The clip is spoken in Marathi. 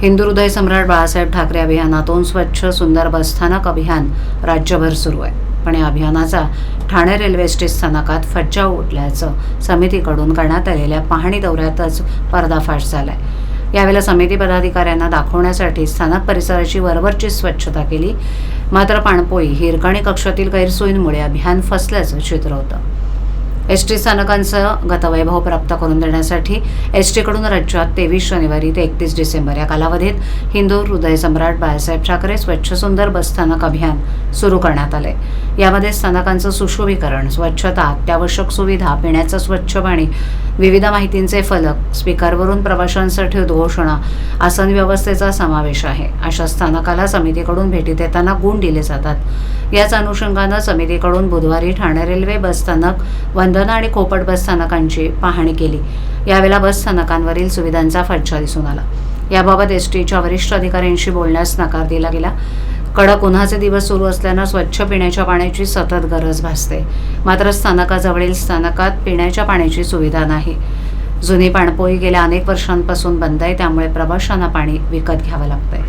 हिंदू हृदय सम्राट बाळासाहेब ठाकरे अभियानातून स्वच्छ सुंदर बसस्थानक अभियान राज्यभर सुरू आहे. पण या अभियानाचा ठाणे रेल्वे एस स्थानकात फज्जा उठल्याचं समितीकडून करण्यात आलेल्या पाहणी दौऱ्यातच पर्दाफाश झाला आहे यावेळेला समिती पदाधिकाऱ्यांना दाखवण्यासाठी स्थानक परिसराची वरवरची स्वच्छता केली. मात्र पाणपोई हिरकणी कक्षातील गैरसोयींमुळे अभियान फसल्याचं चित्र होतं. एस टी स्थानकांचं गतवैभव प्राप्त करून देण्यासाठी एस टीकडून राज्यात तेवीस जानेवारी ते एकतीस डिसेंबर या कालावधीत हिंदू हृदय सम्राट बाळासाहेब ठाकरे स्वच्छ सुंदर बसस्थानक अभियान सुरू करण्यात आले. यामध्ये स्थानकांचं सुशोभीकरण स्वच्छता अत्यावश्यक सुविधा पिण्याचं स्वच्छ पाणी विविध माहितींचे फलक स्पीकरवरून प्रवाशांसाठी उद्घोषणा आसन व्यवस्थेचा समावेश आहे. अशा स्थानकाला समितीकडून भेटी देताना गुण दिले जातात. याच अनुषंगानं समितीकडून बुधवारी ठाणे रेल्वे बसस्थानक वंदना आणि कोपट बसस्थानकांची पाहणी केली. यावेळेला बसस्थानकांवरील सुविधांचा फज्जा दिसून आला. याबाबत एस टीच्या वरिष्ठ अधिकाऱ्यांशी बोलण्यास नकार दिला गेला. कडक उन्हाचे दिवस सुरू असल्यानं स्वच्छ पिण्याच्या पाण्याची सतत गरज भासते. मात्र स्थानकाजवळील स्थानकात पिण्याच्या पाण्याची सुविधा नाही. जुनी पाणपोई गेल्या अनेक वर्षांपासून बंद आहे त्यामुळे प्रवाशांना पाणी विकत घ्यावं लागतंय.